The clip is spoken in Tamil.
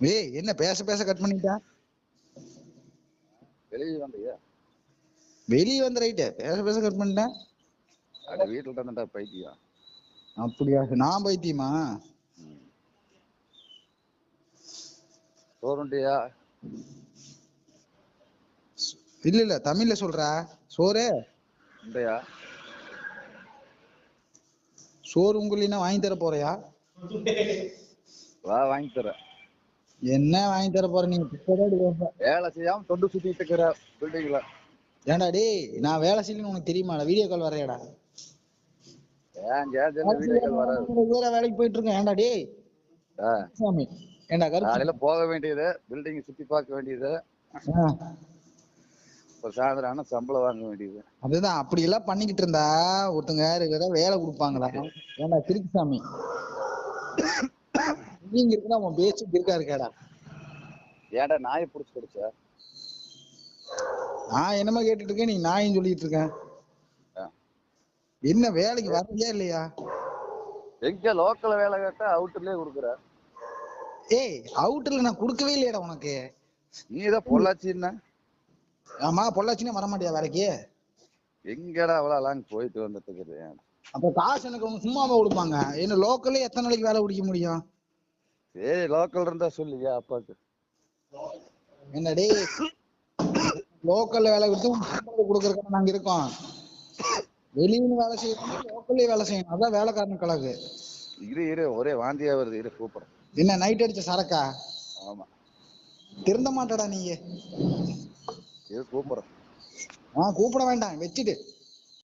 ஏய் என்ன பேச பேச கட் பண்ணிட்டா? வெளியே வந்தியா? வெளியே வந்து ரைட்டு பேச பேச கட் பண்ணிட்டேன் அட வீட்டுல தான்டா பைத்தியம். அப்படியா? நான் பைத்தியமா? சோறுண்டியா இல்ல இல்ல தமிழ்ல சொல்றா. சோறு? உண்டையா? சோறு உங்களினா வாங்கி தர போறியா? வா வாங்கி தரேன். என்ன வாங்கி தர போற நீ இப்பதான் எடுக்க வேலை செய்யாம தொண்டு சுத்திட்டு இருக்கிற பில்டிங்ல ஏன்டா டேய் நான் வேலை செய்யணும்னு உனக்கு தெரியுமாடா? வீடியோ கால் வரையடா வேலைக்கு போயிட்டு இருக்கேன். ஏன்டா டேய்? சாமி ஏன்டா கருப்பு? காலையில போக வேண்டியது பில்டிங் சுத்தி பார்க்க வேண்டியது. சாயந்தரம் ஆனா சம்பளம் வாங்க வேண்டியது. அதுதான் அப்படி எல்லாம் பண்ணிக்கிட்டு இருந்தா ஒருத்தங்க இருக்கிற வேலை கொடுப்பாங்களா? ஏன்டா திருக்குசாமி நீங்க இருக்குன்னா உன் பேச்சு இருக்கா இருக்காடா? ஏன்டா நாயை புடிச்சு கடிச்ச? நான் என்னமா கேட்டுட்டு இருக்கேன் நீ நாயும் சொல்லிட்டு இருக்கேன். என்ன வேலைக்கு வரலையா இல்லையா? எங்க லோக்கல்ல வேலை கேட்டா அவுட்டர்லயே கொடுக்குற. ஏய் அவுட்டர்ல நான் கொடுக்கவே இல்லையாடா உனக்கு. நீ தான் பொள்ளாச்சின்னா ஆமா பொள்ளாச்சினே வர மாட்டியா வேலைக்கு? எங்கடா அவ்வளவு லாங் போயிட்டு வந்துட்டு இருக்குது அப்ப காசு எனக்கு சும்மாவா கொடுப்பாங்க. என்ன லோக்கல்ல எத்தனை நாளைக்கு வேலை பிடிக்க முடியும்? சரி லோக்கல் இருந்தா சொல்லுங்க அப்பாக்கு. என்ன டேய் லோக்கல்ல வேலை கொடுத்து கொடுக்கறதுக்கு நாங்க இருக்கோம். வெளியூர் வேலை செய்யணும் லோக்கல்லே வேலை செய்யணும். அதான் வேலைக்காரன் கணக்கு இரு இரு ஒரே வாந்தியா வருது இரு கூப்பிடுறேன். என்ன நைட் அடிச்ச சரக்கா? ஆமா. திருந்த மாட்டடா நீ இரு கூப்பிடுறேன். ஆ கூப்பிட வேண்டாம் வச்சுட்டு